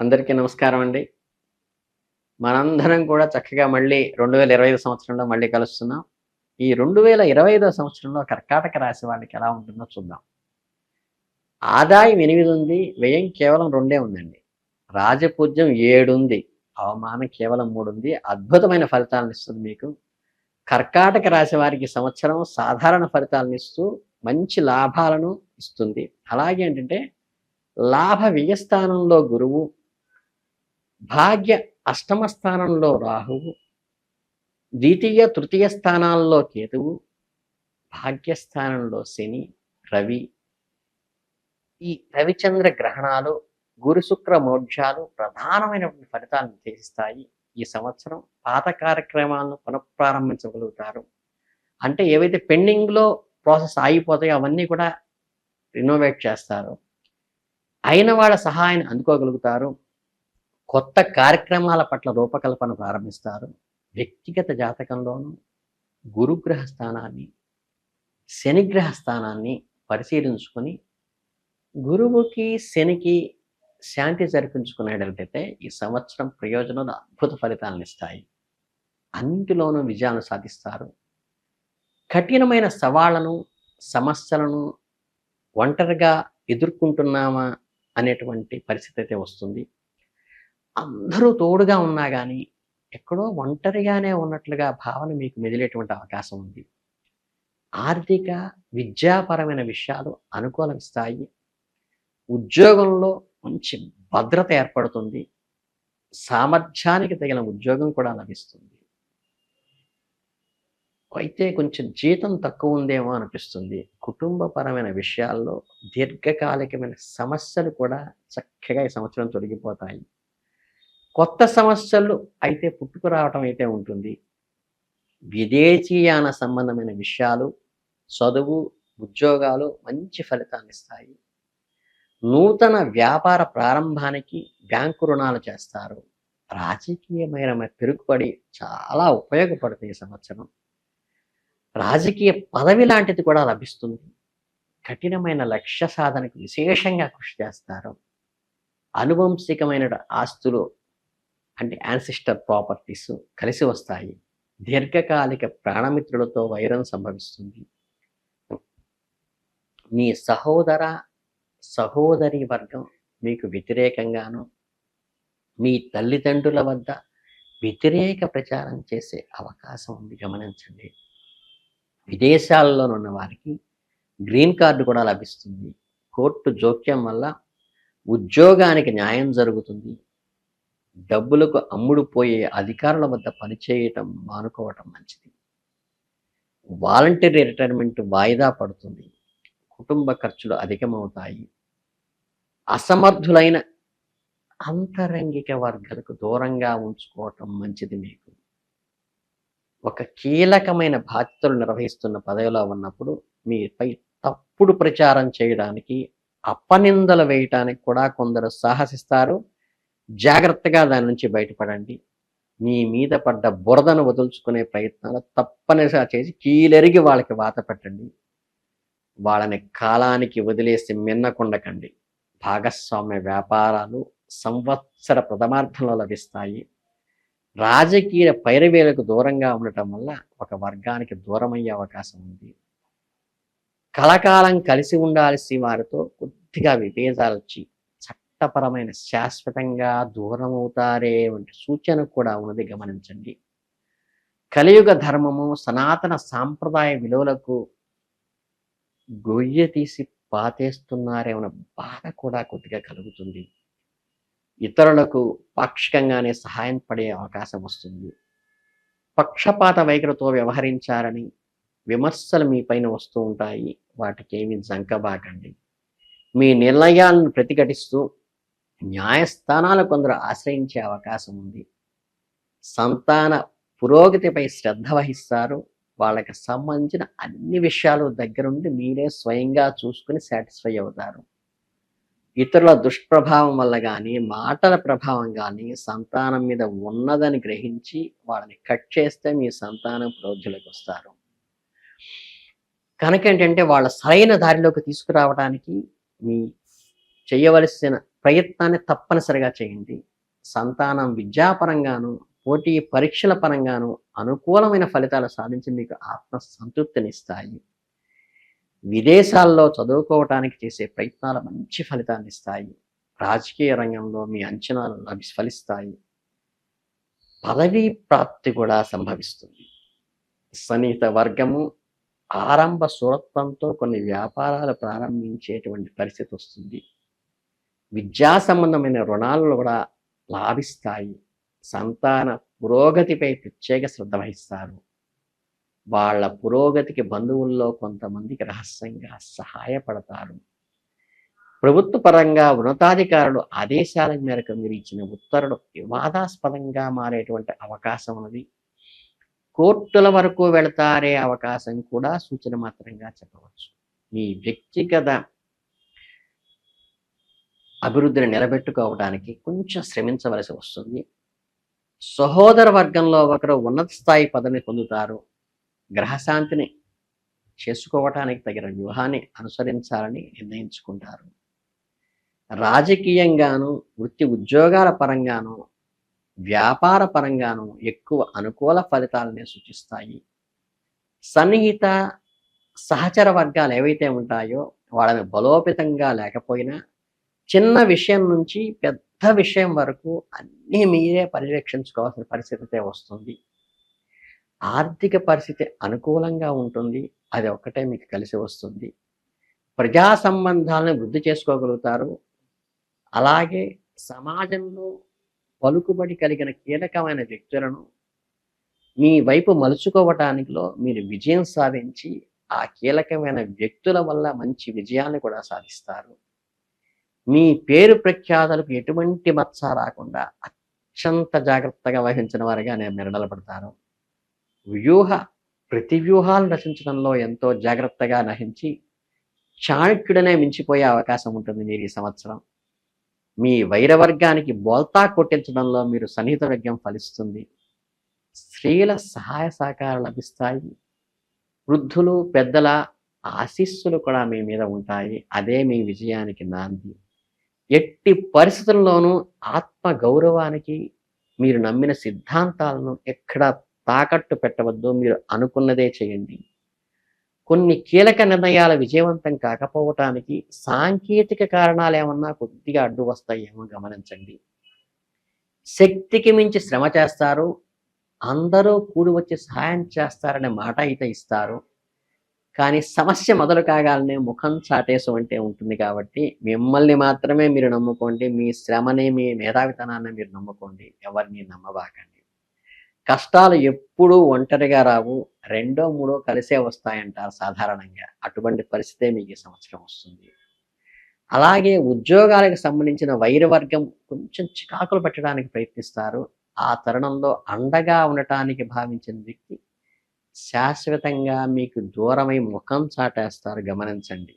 అందరికీ నమస్కారం అండి. మనందరం కూడా చక్కగా మళ్ళీ రెండు వేల ఇరవై ఐదు సంవత్సరంలో మళ్ళీ కలుస్తున్నాం. ఈ రెండు వేల ఇరవై ఐదో సంవత్సరంలో కర్కాటక రాశి వాళ్ళకి ఎలా ఉంటుందో చూద్దాం. ఆదాయం ఎనిమిది ఉంది వ్యయం కేవలం రెండే ఉందండి. రాజపూజ్యం ఏడుంది అవమానం కేవలం మూడు ఉంది. అద్భుతమైన ఫలితాలను ఇస్తుంది మీకు. కర్కాటక రాశి వారికి సంవత్సరం సాధారణ ఫలితాలను ఇస్తూ మంచి లాభాలను ఇస్తుంది. అలాగే ఏంటంటే లాభ వ్యయస్థానంలో గురువు భాగ్య అష్టమ స్థానంలో రాహువు ద్వితీయ తృతీయ స్థానాల్లో కేతువు భాగ్యస్థానంలో శని రవి. ఈ రవిచంద్ర గ్రహణాలు గురుశుక్ర మోక్షాలు ప్రధానమైనటువంటి ఫలితాలను నిర్దేశిస్తాయి. ఈ సంవత్సరం పాత కార్యక్రమాలను పునఃప్రారంభించగలుగుతారు. అంటే ఏవైతే పెండింగ్లో ప్రాసెస్ ఆగిపోతాయో అవన్నీ కూడా రినోవేట్ చేస్తారు. అయిన వాళ్ళ సహాయాన్ని అందుకోగలుగుతారు. కొత్త కార్యక్రమాల పట్ల రూపకల్పన ప్రారంభిస్తారు. వ్యక్తిగత జాతకంలోనూ గురుగ్రహ స్థానాన్ని శనిగ్రహ స్థానాన్ని పరిశీలించుకొని గురువుకి శనికి శాంతి జరిపించుకునేటట్టయితే ఈ సంవత్సరం ప్రయోజనాలు అద్భుత ఫలితాలను ఇస్తాయి. అన్నింటిలోనూ విజయాలు సాధిస్తారు. కఠినమైన సవాళ్ళను సమస్యలను ఒంటరిగా ఎదుర్కొంటున్నామా అనేటువంటి పరిస్థితి అయితే వస్తుంది. అందరూ తోడుగా ఉన్నా కానీ ఎక్కడో ఒంటరిగానే ఉన్నట్లుగా భావన మీకు మెదిలేటువంటి అవకాశం ఉంది. ఆర్థిక విద్యాపరమైన విషయాలు అనుకూలమిస్తాయి ఉద్యోగంలో మంచి భద్రత ఏర్పడుతుంది సామర్థ్యానికి తగిన ఉద్యోగం కూడా లభిస్తుంది. అయితే కొంచెం జీతం తక్కువ ఉందేమో అనిపిస్తుంది. కుటుంబపరమైన విషయాల్లో దీర్ఘకాలికమైన సమస్యలు కూడా చక్కగా ఈ సంవత్సరం తొలగిపోతాయి. కొత్త సమస్యలు అయితే పుట్టుకురావటం అయితే ఉంటుంది. విదేశీయాన సంబంధమైన విషయాలు చదువు ఉద్యోగాలు మంచి ఫలితాన్ని ఇస్తాయి. నూతన వ్యాపార ప్రారంభానికి బ్యాంకు రుణాలు చేస్తారు. రాజకీయమైన పెరుగుబడి చాలా ఉపయోగపడుతుంది ఈ సంవత్సరం. రాజకీయ పదవి లాంటిది కూడా లభిస్తుంది. కఠినమైన లక్ష్య సాధనకు విశేషంగా కృషి చేస్తారు. అనువంశికమైన ఆస్తులు అంటే యాన్సిస్టర్ ప్రాపర్టీస్ కలిసి వస్తాయి. దీర్ఘకాలిక ప్రాణమిత్రులతో వైరం సంభవిస్తుంది. మీ సహోదర సహోదరి వర్గం మీకు వ్యతిరేకంగాను మీ తల్లిదండ్రుల వద్ద వ్యతిరేక ప్రచారం చేసే అవకాశం ఉంది. గమనించండి. విదేశాల్లో ఉన్న వారికి గ్రీన్ కార్డు కూడా లభిస్తుంది. కోర్టు జోక్యం వల్ల ఉద్యోగానికి న్యాయం జరుగుతుంది. డబ్బులకు అమ్ముడు పోయే అధికారుల వద్ద పనిచేయటం మానుకోవటం మంచిది. వాలంటరీ రిటైర్మెంట్ వాయిదా పడుతుంది. కుటుంబ ఖర్చులు అధికమవుతాయి. అసమర్థులైన అంతరంగిక వర్గాలకు దూరంగా ఉంచుకోవటం మంచిది మీకు. ఒక కీలకమైన బాధ్యతలు నిర్వహిస్తున్న పదవిలో ఉన్నప్పుడు మీపై తప్పుడు ప్రచారం చేయడానికి అపనిందలు వేయటానికి కూడా కొందరు సాహసిస్తారు. జాగ్రత్తగా దాని నుంచి బయటపడండి. మీ మీద పడ్డ బురదను వదులుచుకునే ప్రయత్నాలు తప్పనిసరిగా చేసి కీలెరిగి వాళ్ళకి వాత పెట్టండి. వాళ్ళని కాలానికి వదిలేసి మిన్నకుండకండి. భాగస్వామ్య వ్యాపారాలు సంవత్సర ప్రథమార్థంలో లభిస్తాయి. రాజకీయ పైరవేలకు దూరంగా ఉండటం వల్ల ఒక వర్గానికి దూరమయ్యే అవకాశం ఉంది. కలకాలం కలిసి ఉండాల్సి వారితో కొద్దిగా విభేదాలు వచ్చి చట్టపరమైన శాశ్వతంగా దూరం అవుతారే వంటి సూచన కూడా ఉన్నది గమనించండి. కలియుగ ధర్మము సనాతన సాంప్రదాయ విలువలకు గొయ్య తీసి పాతేస్తున్నారేమన్న బాధ కూడా కొద్దిగా కలుగుతుంది. ఇతరులకు పాక్షికంగానే సహాయం పడే అవకాశం వస్తుంది. పక్షపాత వైఖరితో వ్యవహరించారని విమర్శలు మీ పైన వస్తూ ఉంటాయి. వాటికేమి జంకబాకండి మీ నిర్ణయాలను ప్రతిఘటిస్తూ న్యాయస్థానాలు కొందరు ఆశ్రయించే అవకాశం ఉంది. సంతాన పురోగతిపై శ్రద్ధ వహిస్తారు. వాళ్ళకి సంబంధించిన అన్ని విషయాలు దగ్గరుండి మీరే స్వయంగా చూసుకుని సాటిస్ఫై అవుతారు. ఇతరుల దుష్ప్రభావం వల్ల కానీ మాటల ప్రభావం కానీ సంతానం మీద ఉన్నదని గ్రహించి వాళ్ళని కట్ చేస్తే మీ సంతానం ప్రోజ్యులకు వస్తారు. కనుక ఏంటంటే వాళ్ళ సరైన దారిలోకి తీసుకురావడానికి మీ చేయవలసిన ప్రయత్నాన్ని తప్పనిసరిగా చేయండి. సంతానం విద్యాపరంగాను పోటీ పరీక్షల పరంగాను అనుకూలమైన ఫలితాలు సాధించి మీకు ఆత్మ సంతృప్తినిస్తాయి విదేశాల్లో చదువుకోవటానికి చేసే ప్రయత్నాలు మంచి ఫలితాన్ని ఇస్తాయి. రాజకీయ రంగంలో మీ అంచనాలు లభి ఫలిస్తాయి. పదవీ ప్రాప్తి కూడా సంభవిస్తుంది. సన్నిహిత వర్గము ఆరంభ సురత్వంతో కొన్ని వ్యాపారాలు ప్రారంభించేటువంటి పరిస్థితి వస్తుంది. విద్యా సంబంధమైన రుణాలు కూడా లాభిస్తాయి. సంతాన పురోగతిపై ప్రత్యేక శ్రద్ధ వహిస్తారు. వాళ్ళ పురోగతికి బంధువుల్లో కొంతమందికి రహస్యంగా సహాయపడతారు. ప్రభుత్వ పరంగా ఉన్నతాధికారులు ఆదేశాల మేరకు మీరు ఇచ్చిన ఉత్తర్వులు వివాదాస్పదంగా మారేటువంటి అవకాశం ఉన్నది. కోర్టుల వరకు వెళతారే అవకాశం కూడా సూచన మాత్రంగా చెప్పవచ్చు. మీ వ్యక్తిగత అభివృద్ధిని నిలబెట్టుకోవడానికి కొంచెం శ్రమించవలసి వస్తుంది. సహోదర వర్గంలో ఒకరు ఉన్నత స్థాయి పదవిని పొందుతారు. గ్రహశాంతిని చేసుకోవటానికి తగిన వ్యూహాన్ని అనుసరించాలని నిర్ణయించుకుంటారు. రాజకీయంగాను వృత్తి ఉద్యోగాల పరంగాను వ్యాపార పరంగాను ఎక్కువ అనుకూల ఫలితాలని సూచిస్తాయి. సన్నిహిత సహచర వర్గాలు ఏవైతే ఉంటాయో వాళ్ళని బలోపేతంగా లేకపోయినా చిన్న విషయం నుంచి పెద్ద విషయం వరకు అన్నీ మీరే పరిరక్షించుకోవాల్సిన పరిస్థితి వస్తుంది. ఆర్థిక పరిస్థితి అనుకూలంగా ఉంటుంది. అది ఒక్కటే మీకు కలిసి వస్తుంది. ప్రజా సంబంధాలను వృద్ధి చేసుకోగలుగుతారు. అలాగే సమాజంలో పలుకుబడి కలిగిన కీలకమైన వ్యక్తులను మీ వైపు మలుచుకోవటానికిలో మీరు విజయం సాధించి ఆ కీలకమైన వ్యక్తుల వల్ల మంచి విజయాన్ని కూడా సాధిస్తారు. మీ పేరు ప్రఖ్యాతలకు ఎటువంటి మత్స రాకుండా అత్యంత జాగ్రత్తగా వహించిన వారిగా నేను నిలబడతాను వ్యూహ ప్రతి వ్యూహాలు రచించడంలో ఎంతో జాగ్రత్తగా నహించి చాణక్యుడనే మించిపోయే అవకాశం ఉంటుంది మీరు ఈ సంవత్సరం. మీ వైరవర్గానికి బోల్తా కొట్టించడంలో మీరు సన్నిహిత వర్గం ఫలిస్తుంది. స్త్రీల సహాయ సహకారాలు లభిస్తాయి. వృద్ధులు పెద్దల ఆశీస్సులు కూడా మీ మీద ఉంటాయి. అదే మీ విజయానికి నాంది. ఎట్టి పరిస్థితుల్లోనూ ఆత్మ గౌరవానికి మీరు నమ్మిన సిద్ధాంతాలను ఎక్కడ తాకట్టు పెట్టవద్దు మీరు అనుకున్నదే చేయండి. కొన్ని కీలక నిర్ణయాలు విజయవంతం కాకపోవటానికి సాంకేతిక కారణాలు ఏమన్నా కొద్దిగా అడ్డు వస్తాయేమో గమనించండి. శక్తికి మించి శ్రమ చేస్తారు అందరూ కూడి వచ్చి సహాయం చేస్తారనే మాట అయితే ఇస్తారు. కానీ సమస్య మొదలు కాగానే ముఖం చాటేసి అంటే ఉంటుంది కాబట్టి మిమ్మల్ని మాత్రమే మీరు నమ్ముకోండి మీ శ్రమని మీ మేధావితనాన్ని మీరు నమ్ముకోండి ఎవరిని నమ్మబాకండి. కష్టాలు ఎప్పుడూ ఒంటరిగా రావు రెండో మూడో కలిసే వస్తాయంటారు సాధారణంగా. అటువంటి పరిస్థితే మీకు ఈ సంవత్సరం వస్తుంది. అలాగే ఉద్యోగాలకు సంబంధించిన వైరవర్గం కొంచెం చికాకులు పెట్టడానికి ప్రయత్నిస్తారు. ఆ తరుణంలో అండగా ఉండటానికి భావించిన వ్యక్తి శాశ్వతంగా మీకు దూరమై ముఖం చాటేస్తారు. గమనించండి.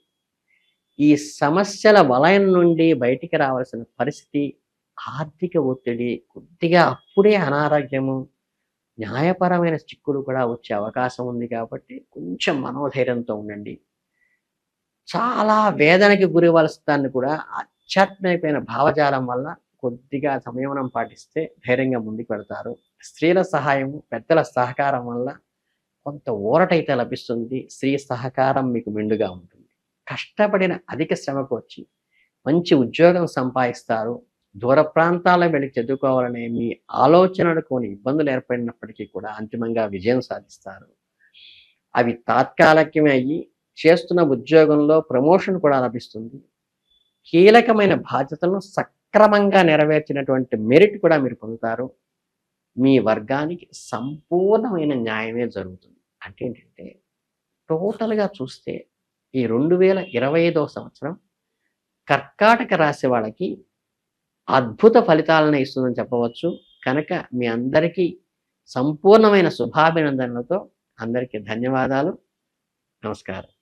ఈ సమస్యల వలయం నుండి బయటికి రావాల్సిన పరిస్థితి ఆర్థిక ఒత్తిడి కొద్దిగా అప్పుడే అనారోగ్యము న్యాయపరమైన చిక్కులు కూడా వచ్చే అవకాశం ఉంది కాబట్టి కొంచెం మనోధైర్యంతో ఉండండి. చాలా వేదనకి గురి కూడా ఆధ్యాత్మికమైన భావజాలం వల్ల కొద్దిగా సంయమనం పాటిస్తే ధైర్యంగా ముందుకు వెళ్తారు. స్త్రీల సహాయం పెద్దల సహకారం వల్ల కొంత ఊరటైతే లభిస్తుంది స్త్రీ సహకారం మీకు మెండుగా ఉంటుంది. కష్టపడిన అధిక శ్రమకు వచ్చి మంచి ఉద్యోగం సంపాదిస్తారు దూర ప్రాంతాల్లో వెళ్ళి చదువుకోవాలనే మీ ఆలోచనలు కొన్ని ఇబ్బందులు ఏర్పడినప్పటికీ కూడా అంతిమంగా విజయం సాధిస్తారు. అవి తాత్కాలికమే అయ్యి చేస్తున్న ఉద్యోగంలో ప్రమోషన్ కూడా లభిస్తుంది. కీలకమైన బాధ్యతలను సక్రమంగా నెరవేర్చినటువంటి మెరిట్ కూడా మీరు పొందుతారు. మీ వర్గానికి సంపూర్ణమైన న్యాయమే జరుగుతుంది. అంటే ఏంటంటే టోటల్గా చూస్తే ఈ రెండు వేల ఇరవై ఐదవ సంవత్సరం కర్కాటక రాశి వాళ్ళకి అద్భుత ఫలితాలను ఇస్తుందని చెప్పవచ్చు. కనుక మీ అందరికీ సంపూర్ణమైన శుభాభినందనలతో అందరికీ ధన్యవాదాలు. నమస్కారం.